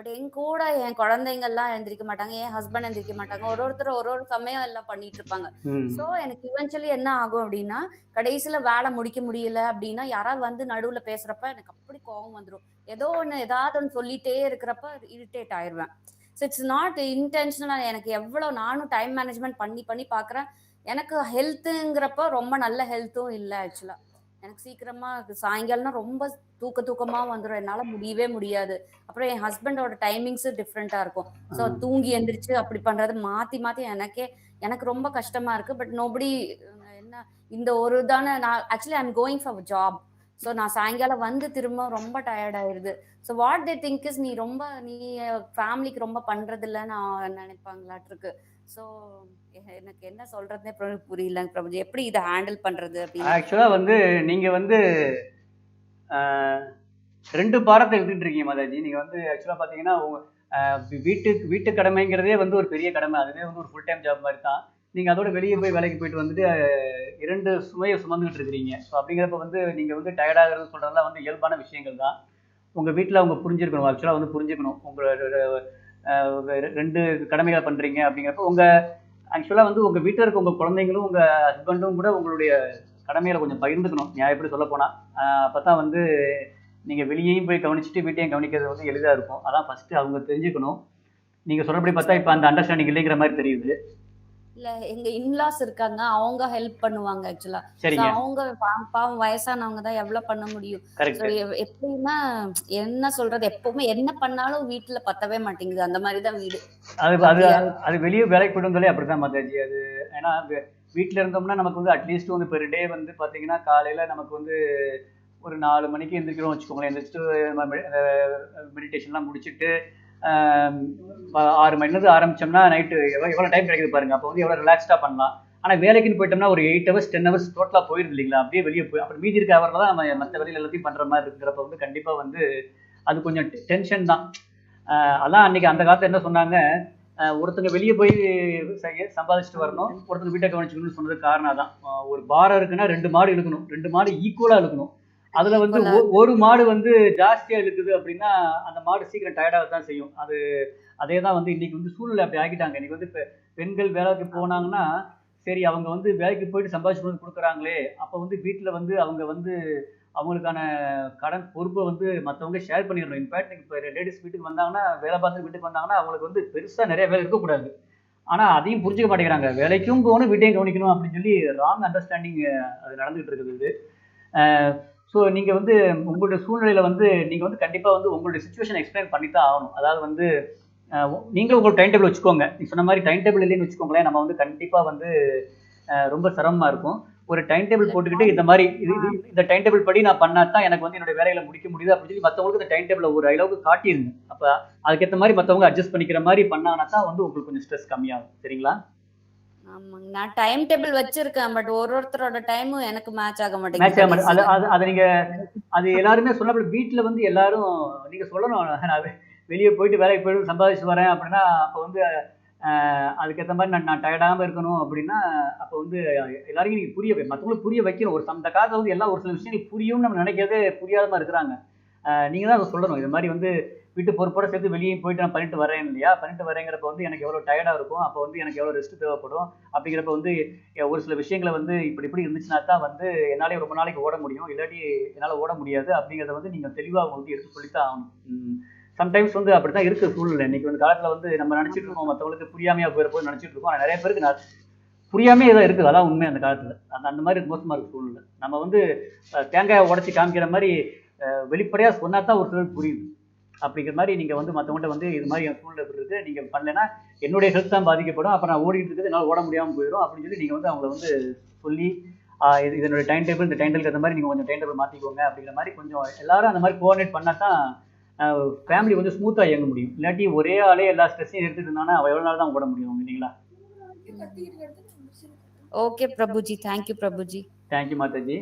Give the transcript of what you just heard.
But என் கூட என் குழந்தைங்கள்லாம் எந்திரிக்க மாட்டாங்க என் ஹஸ்பண்ட் எந்திரிக்க மாட்டாங்க. ஒரு ஒருத்தர் ஒரு ஒரு சமயம் எல்லாம் பண்ணிட்டு இருப்பாங்க. ஸோ எனக்கு இவென்ச்சுவலி என்ன ஆகும் அப்படின்னா கடைசியில வேலை முடிக்க முடியல அப்படின்னா யாராவது வந்து நடுவுல பேசுறப்ப எனக்கு அப்படி கோவம் வந்துடும் ஏதோ ஒன்று ஏதாவது ஒன்று சொல்லிட்டே இருக்கிறப்ப இரிட்டேட் ஆயிடுவேன். ஸோ இட்ஸ் நாட் இன்டென்ஷனல் எனக்கு எவ்வளோ நானும் டைம் மேனேஜ்மெண்ட் பண்ணி பண்ணி பார்க்குறேன். எனக்கு ஹெல்த்துங்கிறப்ப ரொம்ப நல்ல ஹெல்த்தும் இல்லை ஆக்சுவலாக எனக்கு சீக்கிரமா சாயங்காலம்னா ரொம்ப தூக்க தூக்கமா வந்துடும் என்னால முடியவே முடியாது. அப்புறம் என் ஹஸ்பண்டோட டைமிங்ஸ் டிஃப்ரெண்டா இருக்கும். ஸோ. தூங்கி எந்திரிச்சு அப்படி பண்றது மாத்தி மாத்தி எனக்கே எனக்கு ரொம்ப கஷ்டமா இருக்கு. பட் நோபடி என்ன இந்த ஒரு தானே நான் actually I'm going for job so நான் சாயங்காலம் வந்து திரும்ப ரொம்ப டயர்ட் ஆயிருது. So what they think is நீ ரொம்ப நீ ஃபேமிலிக்கு ரொம்ப பண்றது இல்லைன்னு நான் நினைப்பாங்களாட்டு இருக்கு ஸோ எனக்கு என்ன சொல்கிறதுனே புரியலங்க பிரபஞ்சம் எப்படி இதை ஹேண்டில் பண்ணுறது அப்படின்னு? ஆக்சுவலாக வந்து நீங்கள் வந்து ரெண்டு பாரத்தை எடுத்துட்டு இருக்கீங்க மாதாஜி. நீங்கள் வந்து ஆக்சுவலாக பார்த்தீங்கன்னா உங்கள் வீட்டுக்கு வீட்டு கடமைங்கிறதே வந்து ஒரு பெரிய கடமை. அதுவே வந்து ஒரு ஃபுல் டைம் ஜாப் மாதிரி தான். நீங்கள் அதோட வெளியே போய் வேலைக்கு போயிட்டு வந்துட்டு இரண்டு சுமையை சுமந்துக்கிட்டு இருக்கிறீங்க. ஸோ அப்படிங்கிறப்ப வந்து நீங்கள் வந்து டயர்டாகிறது சொல்கிறதெல்லாம் வந்து இயல்பான விஷயங்கள் தான். உங்கள் வீட்டில் அவங்க புரிஞ்சிருக்கணும். ஆக்சுவலாக வந்து புரிஞ்சுக்கணும். உங்களோட ரெண்டு கடமைகளை பண்ணுறீங்க அப்படிங்கிறப்ப உங்கள் ஆக்சுவலாக வந்து உங்கள் வீட்டில் இருக்க உங்கள் குழந்தைங்களும் உங்கள் ஹஸ்பண்டும் கூட உங்களுடைய கடமையில கொஞ்சம் பகிர்ந்துக்கணும். நான் எப்படி சொல்ல போனால் அப்போ தான் வந்து நீங்கள் வெளியேயும் போய் கவனிச்சுட்டு வீட்டையும் கவனிக்கிறது வந்து எளிதாக இருக்கும். அதான் ஃபஸ்ட்டு அவங்க தெரிஞ்சுக்கணும். நீங்கள் சொல்கிறபடி பார்த்தா இப்போ அந்த அண்டர்ஸ்டாண்டிங் இல்லைங்கிற மாதிரி தெரியுது. இல்ல எங்க இன்லாஸ் இருக்காங்க அவங்க ஹெல்ப் பண்ணுவாங்க ஆக்சுவலா அவங்க பாவம் வயசானவங்க தான் எவ்வளவு பண்ண முடியும். எப்படின்னா என்ன சொல்றது எப்பவுமே என்ன பண்ணாலும் வீட்டுல பத்தவே மாட்டேங்குது. அந்த மாதிரிதான் வீடு. அது அது? அது வெளியே வேலைக்கு போயிட்டு வந்தாலே அப்படி தான் மாதாஜி அது ஏன்னா வீட்டில் இருந்தோம்னா நமக்கு வந்து அட்லீஸ்ட் வந்து பெர் டே வந்து பார்த்தீங்கன்னா காலையில் நமக்கு வந்து ஒரு நாலு மணிக்கு எந்திரிக்கிறோம் வச்சுக்கோங்களேன். எந்திரிச்சிட்டு மெடிடேஷன்லாம் முடிச்சுட்டு ஆறு மணிலேருந்து ஆரம்பிச்சோம்னா நைட்டு எவ்வளோ எவ்வளோ டைம் கிடைக்குது பாருங்க. அப்போ வந்து எவ்வளோ ரிலாக்ஸ்டாக பண்ணலாம். ஆனால் வேலைக்குன்னு போயிட்டோம்னா ஒரு எயிட் ஹவர்ஸ் டென் ஹவர்ஸ் டோட்டலாக போயிருது இல்லைங்களா? அப்படியே வெளியே போய் அப்புறம் மீதி இருக்க அவரில் தான் நம்ம மற்ற வேலையில் எல்லாத்தையும் பண்ணுற மாதிரி இருக்கிறப்ப வந்து கண்டிப்பாக வந்து அது கொஞ்சம் டென்ஷன் தான். அதான் அன்னைக்கு அந்த காலத்தில் என்ன சொன்னாங்க? ஒருத்தங்க வெளியே போய் செய்ய சம்பாதிச்சுட்டு வரணும். ஒருத்தங்க வீட்டை கவனிச்சுக்கணும்னு சொன்னது காரணம் தான் ஒரு பாரம் இருக்குன்னா ரெண்டு மாடு இழுக்கணும். ரெண்டு மாடு ஈக்குவலாக இழுக்கணும். அதுல வந்து ஒரு மாடு வந்து ஜாஸ்தியா இழுக்குது அப்படின்னா அந்த மாடு சீக்கிரம் டயர்டாக தான் செய்யும். அது அதே தான் வந்து இன்னைக்கு வந்து சூழ்நிலை அப்படி ஆக்கிட்டாங்க இன்னைக்கு வந்து பெ- பெண்கள் வேலைக்கு போனாங்கன்னா சரி அவங்க வந்து வேலைக்கு போயிட்டு சம்பாதிச்சு கொண்டு வந்து கொடுக்குறாங்களே அப்போ வந்து வீட்டில் வந்து அவங்க வந்து அவங்களுக்கான கடன் பொறுப்பை வந்து மற்றவங்க ஷேர் பண்ணிடணும். இன்ஃபேக்ட் இப்போ லேடிஸ் வீட்டுக்கு வந்தாங்கன்னா வேலை பார்த்து வீட்டுக்கு வந்தாங்கன்னா அவங்களுக்கு வந்து பெருசாக நிறைய வேலை இருக்கக்கூடாது. ஆனால் அதையும் புரிஞ்சுக்க மாட்டேங்கிறாங்க. வேலைக்கும் போகணும் வீட்டையும் கவனிக்கணும் அப்படின்னு சொல்லி ராங் அண்டர்ஸ்டாண்டிங் அது நடந்துகிட்டு இருக்குது ஸோ நீங்கள் வந்து உங்களுடைய சூழ்நிலையில் வந்து நீங்கள் வந்து கண்டிப்பாக வந்து உங்களுடைய சுச்சுவேஷன் எக்ஸ்பிளைன் பண்ணி தான் ஆகணும். அதாவது வந்து நீங்களும் உங்களோட டைம் டேபிள் வச்சுக்கோங்க. நீ சொன்ன மாதிரி டைம் டேபிள் இல்லைன்னு வச்சுக்கோங்களேன் நம்ம வந்து கண்டிப்பாக வந்து ரொம்ப சிரமமாக இருக்கும். ஒரு டைம் டேபிள் போட்டுக்கிட்டு இந்த மாதிரி இது இது இந்த டைம் டேபிள் படி நான் பண்ணா தான் எனக்கு வந்து என்னோட வேலைகளை முடிக்க முடியுது அப்படின்னு சொல்லி மற்றவங்களுக்கு இந்த டைம் டேபிளை ஒரு அளவுக்கு காட்டிருங்க. அப்போ அதுக்கேற்ற மாதிரி மற்றவங்க அட்ஜஸ்ட் பண்ணிக்கிற மாதிரி பண்ணாங்கன்னா தான் வந்து உங்களுக்கு கொஞ்சம் ஸ்ட்ரெஸ் கம்மியாகும். சரிங்களா? ஆமாங்க. நான் டைம் டேபிள் வச்சிருக்கேன் பட் ஒரு ஒருத்தரோட டைமும் எனக்கு மேட்ச் ஆக மேட்ச் ஆக மாட்டேங்குது. அது மாட்டேங்குது அது அதை நீங்க அது எல்லாருமே சொன்னப்ப வீட்டில் வந்து எல்லாரும் நீங்க சொல்லணும். நான் வெளியே போயிட்டு வேலைக்கு போயிட்டு சம்பாதிச்சு வரேன் அப்படின்னா அப்போ வந்து அதுக்கேற்ற மாதிரி நான் நான் டயர்டாகாம இருக்கணும் அப்படின்னா அப்போ வந்து எல்லாரையும் நீங்க புரிய மற்றவங்களுக்கு புரிய வைக்கணும். ஒரு அந்த காலத்தில் வந்து எல்லாம் ஒரு சில விஷயங்கள் புரியும்னு நம்ம நினைக்கிறதே புரியாத மாதிரி இருக்கிறாங்க. நீங்கள் நீங்க தான் அதை சொல்லணும். இது மாதிரி வந்து வீட்டு பொறுப்போட சேர்த்து வெளியே போயிட்டு நான் பண்ணிட்டு வரேன் இல்லையா? பண்ணிட்டு வரேங்கிறப்ப வந்து எனக்கு எவ்வளோ டயர்டாக இருக்கும். அப்போ வந்து எனக்கு எவ்வளோ ரெஸ்ட் தேவைப்படும்? அப்படிங்கிறப்ப வந்து ஒரு சில விஷயங்களை வந்து இப்படி இப்படி இருந்துச்சுன்னா தான் வந்து என்னாலே ரொம்ப நாளைக்கு ஓட முடியும். இல்லாட்டி என்னால் ஓட முடியாது. அப்படிங்கிறத வந்து நீங்கள் தெளிவாக அவங்க வந்து எடுத்து சொல்லித்தான் ஆகணும். சம்டைம்ஸ் வந்து அப்படி தான் இருக்குது சூழ்நிலை. இன்னைக்கு வந்து காலத்தில் வந்து நம்ம நினச்சிட்டு இருக்கோம். மற்றவங்களுக்கு புரியாமையா போயிட போய் நினச்சிட்டு இருக்கோம். ஆனால் நிறைய பேருக்கு நான் புரியாமே ஏதோ இருக்குது. அதான் உண்மை அந்த காலத்தில். அந்த அந்த மாதிரி மோசமாக இருக்குது சூழ்நிலை. நம்ம வந்து தேங்காயை உடச்சி காமிக்கிற மாதிரி வெளிப்படையாக சொன்னா தான் ஒரு சிலருக்கு புரியுது. அப்படிங்கிற மாதிரி நீங்கள் வந்து மற்றவங்கள்ட்ட வந்து இது மாதிரி என் சூழ்நிலை இருக்குது நீங்கள் பண்ணலைன்னா என்னுடைய ஹெல்த் தான் பாதிக்கப்படும் அப்போ நான் ஓடிட்டு இருக்குது என்னால் ஓட முடியாமல் போயிடும் அப்படின்னு சொல்லி நீங்கள் வந்து அவங்கள வந்து சொல்லி இது இதனுடைய டைம் டேபிள் இந்த டைம் டேபிள் அந்த மாதிரி நீங்கள் கொஞ்சம் டைம் டேபிள் மாற்றிக்கோங்க அப்படிங்கிற மாதிரி கொஞ்சம் எல்லாரும் அந்த மாதிரி கோஆர்டினேட் பண்ணால் தான் ஃபேமிலி வந்து ஸ்மூத்தாக இயங்க முடியும். இல்லாட்டி ஒரே ஆளே எல்லா ஸ்ட்ரெஸ்ஸையும் எடுத்துட்டு இருந்தானா அவள் எவ்வளோ நாள் தான் ஓட முடியும் இல்லைங்களா? Okay Prabhuji thank you Prabhuji thank you Mataji